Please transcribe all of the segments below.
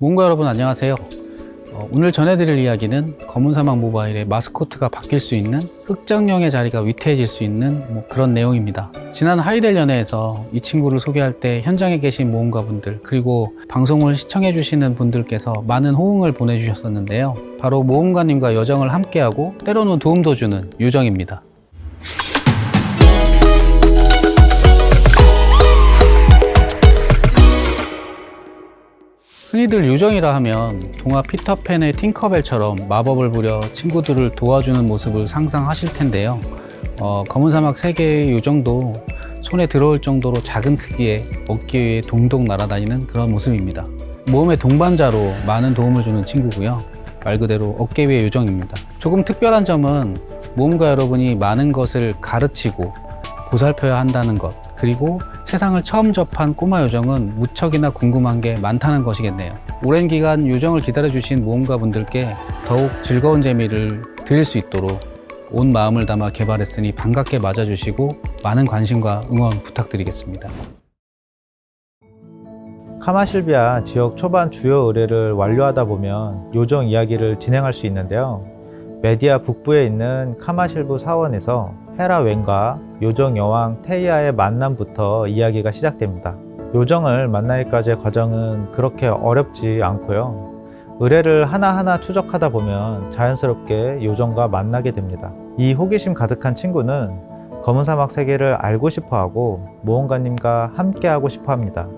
모험가 여러분 안녕하세요. 어, 오늘 전해드릴 이야기는 검은 사막 모바일의 마스코트가 바뀔 수 있는 흑정령의 자리가 위태해질 수 있는 뭐 그런 내용입니다. 지난 하이델 연회에서 이 친구를 소개할 때 현장에 계신 모험가 분들 그리고 방송을 시청해 주시는 분들께서 많은 호응을 보내주셨었는데요. 바로 모험가님과 여정을 함께하고 때로는 도움도 주는 요정입니다. 흔히들 요정이라 하면 동화 피터팬의 팅커벨처럼 마법을 부려 친구들을 도와주는 모습을 상상하실 텐데요. 어, 검은 사막 세계의 요정도 손에 들어올 정도로 작은 크기의 어깨 위에 동동 날아다니는 그런 모습입니다. 모험의 동반자로 많은 도움을 주는 친구고요. 말 그대로 어깨 위의 요정입니다. 조금 특별한 점은 모험가 여러분이 많은 것을 가르치고 보살펴야 한다는 것, 그리고 세상을 처음 접한 꼬마 요정은 무척이나 궁금한 게 많다는 것이겠네요. 오랜 기간 요정을 기다려주신 모험가분들께 더욱 즐거운 재미를 드릴 수 있도록 온 마음을 담아 개발했으니 반갑게 맞아주시고 많은 관심과 응원 부탁드리겠습니다. 카마실비아 지역 초반 주요 의뢰를 완료하다 보면 요정 이야기를 진행할 수 있는데요. 메디아 북부에 있는 카마실부 사원에서 헤라 웬과 요정 여왕 테이아의 만남부터 이야기가 시작됩니다. 요정을 만나기까지의 과정은 그렇게 어렵지 않고요. 의뢰를 하나하나 추적하다 보면 자연스럽게 요정과 만나게 됩니다. 이 호기심 가득한 친구는 검은 사막 세계를 알고 싶어 하고 모험가님과 함께 하고 싶어 합니다.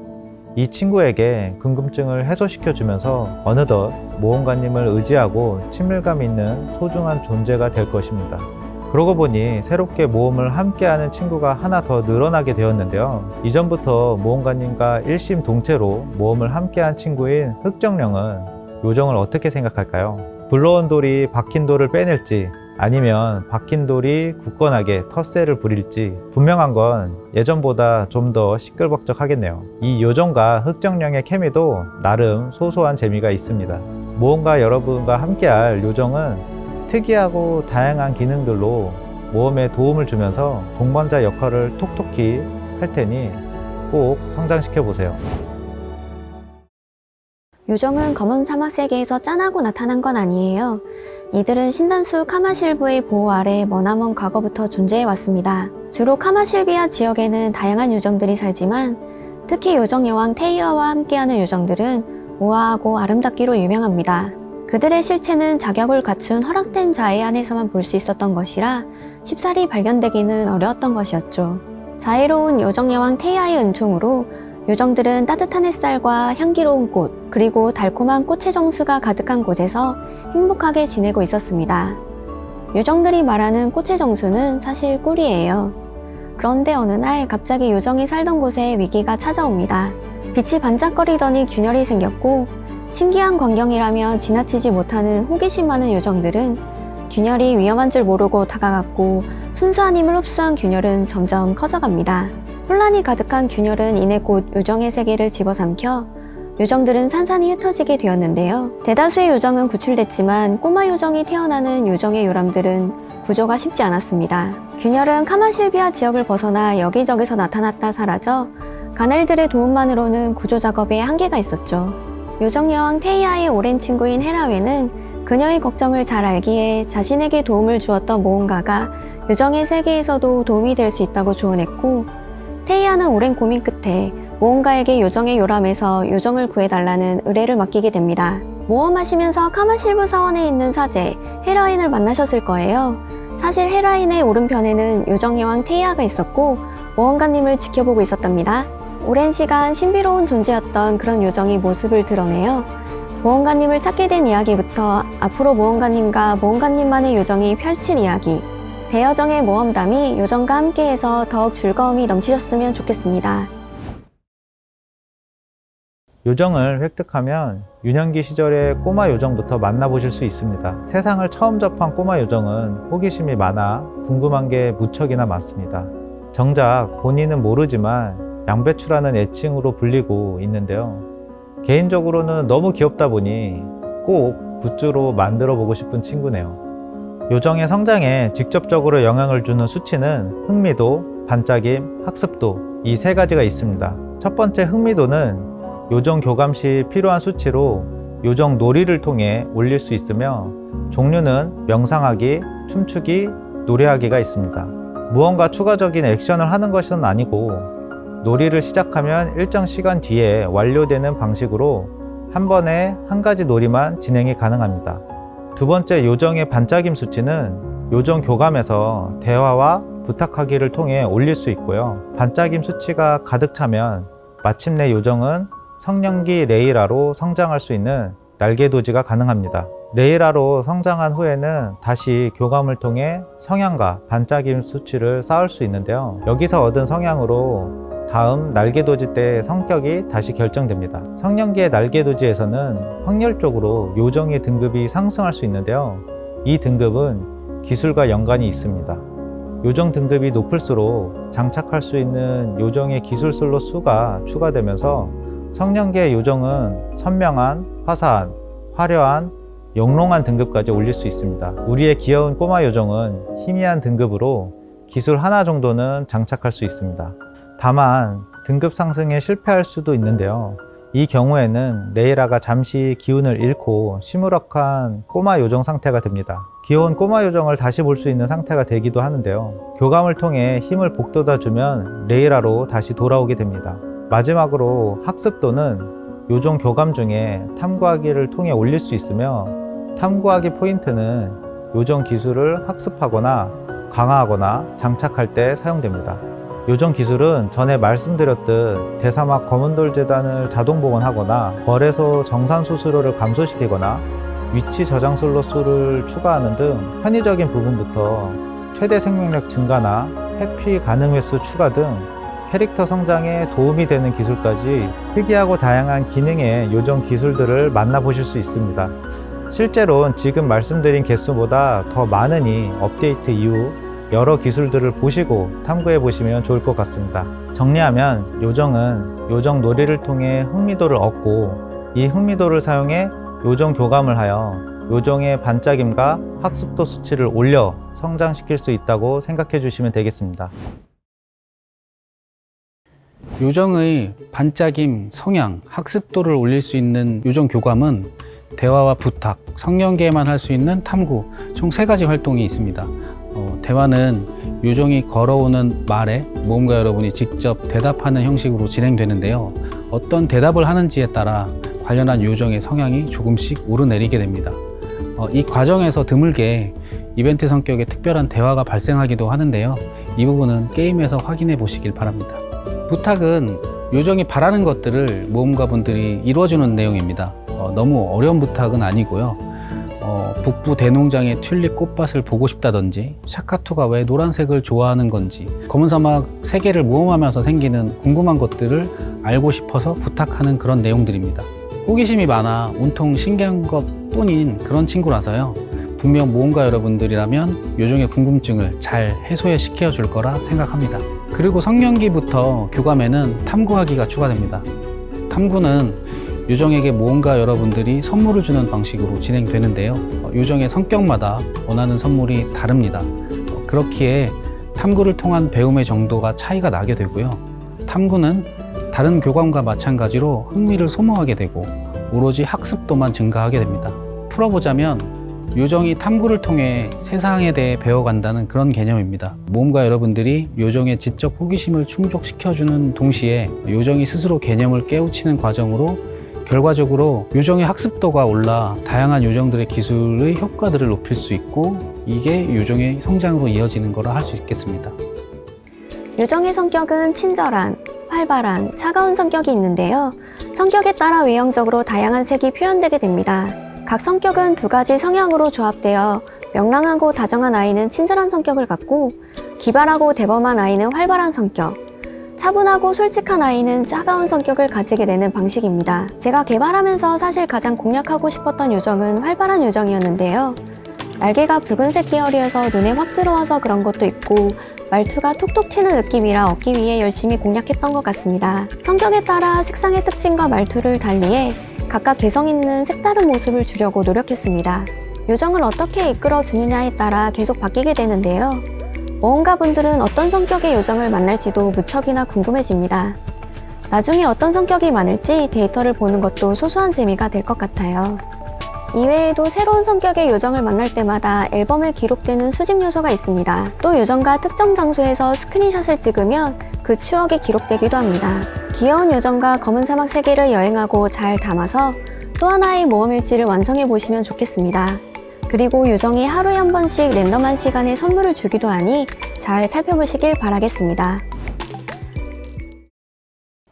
이 친구에게 궁금증을 해소시켜 주면서 어느덧 모험가님을 의지하고 친밀감 있는 소중한 존재가 될 것입니다. 그러고 보니 새롭게 모험을 함께하는 친구가 하나 더 늘어나게 되었는데요. 이전부터 모험가님과 일심 동체로 모험을 함께한 친구인 흑정령은 요정을 어떻게 생각할까요? 불러온 돌이 박힌 돌을 빼낼지 아니면 박힌 돌이 굳건하게 텃세를 부릴지 분명한 건 예전보다 좀 더 시끌벅적하겠네요. 이 요정과 흑정령의 케미도 나름 소소한 재미가 있습니다. 모험가 여러분과 함께할 요정은 특이하고 다양한 기능들로 모험에 도움을 주면서 동반자 역할을 톡톡히 할 테니 꼭 성장시켜 보세요. 요정은 검은 사막 세계에서 짠하고 나타난 건 아니에요. 이들은 신단수 카마실브의 보호 아래 머나먼 과거부터 존재해 왔습니다. 주로 카마실비아 지역에는 다양한 요정들이 살지만 특히 요정 여왕 테이어와 함께하는 요정들은 우아하고 아름답기로 유명합니다. 그들의 실체는 자격을 갖춘 허락된 자에 한해서만 볼 수 있었던 것이라 쉽사리 발견되기는 어려웠던 것이었죠. 자애로운 요정 여왕 테이아의 은총으로 요정들은 따뜻한 햇살과 향기로운 꽃, 그리고 달콤한 꽃의 정수가 가득한 곳에서 행복하게 지내고 있었습니다. 요정들이 말하는 꽃의 정수는 사실 꿀이에요. 그런데 어느 날 갑자기 요정이 살던 곳에 위기가 찾아옵니다. 빛이 반짝거리더니 균열이 생겼고 신기한 광경이라며 지나치지 못하는 호기심 많은 요정들은 균열이 위험한 줄 모르고 다가갔고 순수한 힘을 흡수한 균열은 점점 커져갑니다. 혼란이 가득한 균열은 이내 곧 요정의 세계를 집어삼켜 요정들은 산산이 흩어지게 되었는데요. 대다수의 요정은 구출됐지만 꼬마 요정이 태어나는 요정의 요람들은 구조가 쉽지 않았습니다. 균열은 카마실비아 지역을 벗어나 여기저기서 나타났다 사라져 가넬들의 도움만으로는 구조 작업에 한계가 있었죠. 요정 여왕 테이아의 오랜 친구인 헤라웨는 그녀의 걱정을 잘 알기에 자신에게 도움을 주었던 모험가가 요정의 세계에서도 도움이 될 수 있다고 조언했고 테이아는 오랜 고민 끝에 모험가에게 요정의 요람에서 요정을 구해달라는 의뢰를 맡기게 됩니다. 모험하시면서 카마실브 사원에 있는 사제 헤라인을 만나셨을 거예요. 사실 헤라인의 오른편에는 요정 여왕 테이아가 있었고 모험가님을 지켜보고 있었답니다. 오랜 시간 신비로운 존재였던 그런 요정이 모습을 드러내요. 모험가님을 찾게 된 이야기부터 앞으로 모험가님과 모험가님만의 요정이 펼칠 이야기, 대여정의 모험담이 요정과 함께해서 더욱 즐거움이 넘치셨으면 좋겠습니다. 요정을 획득하면 유년기 시절의 꼬마 요정부터 만나보실 수 있습니다. 세상을 처음 접한 꼬마 요정은 호기심이 많아 궁금한 게 무척이나 많습니다. 정작 본인은 모르지만 양배추라는 애칭으로 불리고 있는데요. 개인적으로는 너무 귀엽다 보니 꼭 굿즈로 만들어 보고 싶은 친구네요. 요정의 성장에 직접적으로 영향을 주는 수치는 흥미도, 반짝임, 학습도 이 세 가지가 있습니다. 첫 번째 흥미도는 요정 교감 시 필요한 수치로 요정 놀이를 통해 올릴 수 있으며 종류는 명상하기, 춤추기, 노래하기가 있습니다. 무언가 추가적인 액션을 하는 것은 아니고 놀이를 시작하면 일정 시간 뒤에 완료되는 방식으로 한 번에 한 가지 놀이만 진행이 가능합니다. 두 번째 요정의 반짝임 수치는 요정 교감에서 대화와 부탁하기를 통해 올릴 수 있고요. 반짝임 수치가 가득 차면 마침내 요정은 성령기 레이라로 성장할 수 있는 날개도지가 가능합니다. 레이라로 성장한 후에는 다시 교감을 통해 성향과 반짝임 수치를 쌓을 수 있는데요. 여기서 얻은 성향으로 다음 날개도지 때의 성격이 다시 결정됩니다. 성년기의 날개도지에서는 확률적으로 요정의 등급이 상승할 수 있는데요. 이 등급은 기술과 연관이 있습니다. 요정 등급이 높을수록 장착할 수 있는 요정의 기술 슬롯 수가 추가되면서 성년기의 요정은 선명한, 화사한, 화려한, 영롱한 등급까지 올릴 수 있습니다. 우리의 귀여운 꼬마 요정은 희미한 등급으로 기술 하나 정도는 장착할 수 있습니다. 다만 등급 상승에 실패할 수도 있는데요. 이 경우에는 레이라가 잠시 기운을 잃고 시무룩한 꼬마 요정 상태가 됩니다. 귀여운 꼬마 요정을 다시 볼 수 있는 상태가 되기도 하는데요. 교감을 통해 힘을 북돋아주면 레이라로 다시 돌아오게 됩니다. 마지막으로 학습도는 요정 교감 중에 탐구하기를 통해 올릴 수 있으며 탐구하기 포인트는 요정 기술을 학습하거나 강화하거나 장착할 때 사용됩니다. 요정 기술은 전에 말씀드렸듯 대사막 검은돌 재단을 자동 복원하거나 거래소 정산 수수료를 감소시키거나 위치 저장 슬롯 수를 추가하는 등 편의적인 부분부터 최대 생명력 증가나 회피 가능 횟수 추가 등 캐릭터 성장에 도움이 되는 기술까지 특이하고 다양한 기능의 요정 기술들을 만나보실 수 있습니다. 실제로는 지금 말씀드린 개수보다 더 많으니 업데이트 이후 여러 기술들을 보시고 탐구해 보시면 좋을 것 같습니다. 정리하면 요정은 요정 놀이를 통해 흥미도를 얻고 이 흥미도를 사용해 요정 교감을 하여 요정의 반짝임과 학습도 수치를 올려 성장시킬 수 있다고 생각해 주시면 되겠습니다. 요정의 반짝임, 성향, 학습도를 올릴 수 있는 요정 교감은 대화와 부탁, 성년기에만 할 수 있는 탐구 총 세 가지 활동이 있습니다. 어, 대화는 요정이 걸어오는 말에 모험가 여러분이 직접 대답하는 형식으로 진행되는데요. 어떤 대답을 하는지에 따라 관련한 요정의 성향이 조금씩 오르내리게 됩니다. 어, 이 과정에서 드물게 이벤트 성격의 특별한 대화가 발생하기도 하는데요. 이 부분은 게임에서 확인해 보시길 바랍니다. 부탁은 요정이 바라는 것들을 모험가 분들이 이루어주는 내용입니다. 어, 너무 어려운 부탁은 아니고요. 어, 북부 대농장의 튤립 꽃밭을 보고 싶다든지 샤카투가 왜 노란색을 좋아하는 건지 검은 사막 세계를 모험하면서 생기는 궁금한 것들을 알고 싶어서 부탁하는 그런 내용들입니다. 호기심이 많아 온통 신기한 것 뿐인 그런 친구라서요. 분명 모험가 여러분들이라면 요정의 궁금증을 잘 해소해 시켜 줄 거라 생각합니다. 그리고 성년기부터 교감에는 탐구하기가 추가됩니다. 탐구는 요정에게 모험가 여러분들이 선물을 주는 방식으로 진행되는데요. 어, 요정의 성격마다 원하는 선물이 다릅니다. 어, 그렇기에 탐구를 통한 배움의 정도가 차이가 나게 되고요. 탐구는 다른 교감과 마찬가지로 흥미를 소모하게 되고 오로지 학습도만 증가하게 됩니다. 풀어보자면 요정이 탐구를 통해 세상에 대해 배워간다는 그런 개념입니다. 모험가 여러분들이 요정의 지적 호기심을 충족시켜주는 동시에 요정이 스스로 개념을 깨우치는 과정으로 결과적으로 요정의 학습도가 올라 다양한 요정들의 기술의 효과들을 높일 수 있고 이게 요정의 성장으로 이어지는 거라 할 수 있겠습니다. 요정의 성격은 친절한, 활발한, 차가운 성격이 있는데요. 성격에 따라 외형적으로 다양한 색이 표현되게 됩니다. 각 성격은 두 가지 성향으로 조합되어 명랑하고 다정한 아이는 친절한 성격을 갖고 기발하고 대범한 아이는 활발한 성격, 차분하고 솔직한 아이는 차가운 성격을 가지게 되는 방식입니다. 제가 개발하면서 사실 가장 공략하고 싶었던 요정은 활발한 요정이었는데요. 날개가 붉은색 계열이어서 눈에 확 들어와서 그런 것도 있고 말투가 톡톡 튀는 느낌이라 얻기 위해 열심히 공략했던 것 같습니다. 성격에 따라 색상의 특징과 말투를 달리해 각각 개성 있는 색다른 모습을 주려고 노력했습니다. 요정을 어떻게 이끌어 주느냐에 따라 계속 바뀌게 되는데요. 모험가 분들은 어떤 성격의 요정을 만날지도 무척이나 궁금해집니다. 나중에 어떤 성격이 많을지 데이터를 보는 것도 소소한 재미가 될 것 같아요. 이외에도 새로운 성격의 요정을 만날 때마다 앨범에 기록되는 수집 요소가 있습니다. 또 요정과 특정 장소에서 스크린샷을 찍으면 그 추억이 기록되기도 합니다. 귀여운 요정과 검은 사막 세계를 여행하고 잘 담아서 또 하나의 모험일지를 완성해 보시면 좋겠습니다. 그리고 요정이 하루에 한 번씩 랜덤한 시간에 선물을 주기도 하니 잘 살펴보시길 바라겠습니다.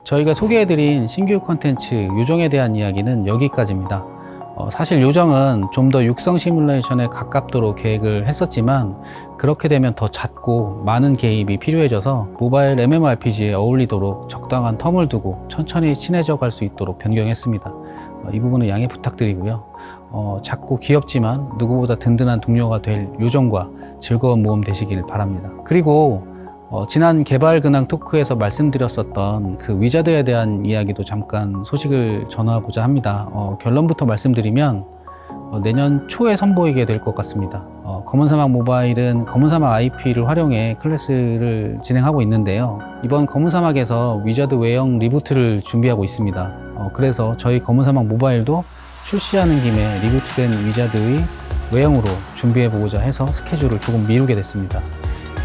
저희가 소개해드린 신규 콘텐츠 요정에 대한 이야기는 여기까지입니다. 어, 사실 요정은 좀 더 육성 시뮬레이션에 가깝도록 계획을 했었지만 그렇게 되면 더 잦고 많은 개입이 필요해져서 모바일 MMORPG에 어울리도록 적당한 텀을 두고 천천히 친해져 갈 수 있도록 변경했습니다. 어, 이 부분은 양해 부탁드리고요. 어, 작고 귀엽지만 누구보다 든든한 동료가 될 요정과 즐거운 모험 되시길 바랍니다. 그리고 어, 지난 개발 근황 토크에서 말씀드렸었던 그 위자드에 대한 이야기도 잠깐 소식을 전하고자 합니다. 어, 결론부터 말씀드리면 어, 내년 초에 선보이게 될 것 같습니다. 어, 검은사막 모바일은 검은사막 IP를 활용해 클래스를 진행하고 있는데요. 이번 검은사막에서 위자드 외형 리부트를 준비하고 있습니다. 어, 그래서 저희 검은사막 모바일도 출시하는 김에 리부트된 위자드의 외형으로 준비해보고자 해서 스케줄을 조금 미루게 됐습니다.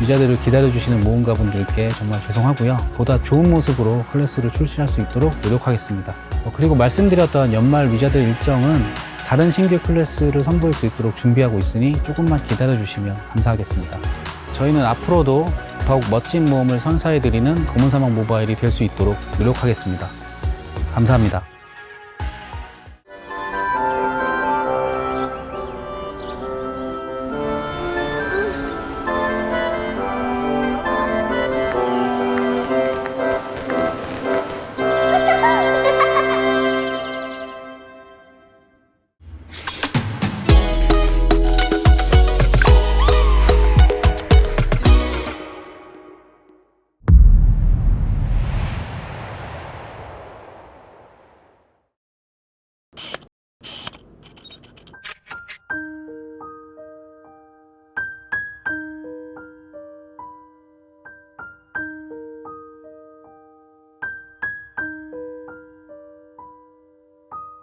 유저들을 기다려주시는 모험가 분들께 정말 죄송하고요. 보다 좋은 모습으로 클래스를 출시할 수 있도록 노력하겠습니다. 어, 그리고 말씀드렸던 연말 위자드 일정은 다른 신규 클래스를 선보일 수 있도록 준비하고 있으니 조금만 기다려주시면 감사하겠습니다. 저희는 앞으로도 더욱 멋진 모험을 선사해드리는 검은사막 모바일이 될 수 있도록 노력하겠습니다. 감사합니다.